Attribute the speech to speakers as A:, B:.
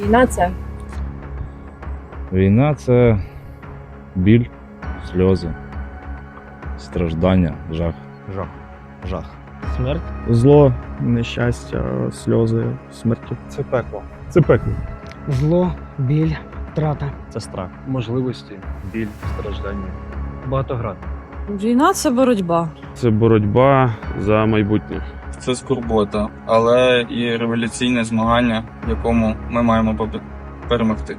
A: Війна це
B: Війна це біль, сльози, страждання, жах.
C: Жах. Жах.
D: Смерть.
E: Зло, нещастя, сльози, смерті.
C: Це пекло.
E: Це пекло.
F: Зло, біль, втрата.
C: Це страх. Можливості, біль, страждання. Багатоград.
A: Війна це боротьба.
E: Це боротьба за майбутнє.
G: Це скорбота, але і революційне змагання, в якому ми маємо перемогти.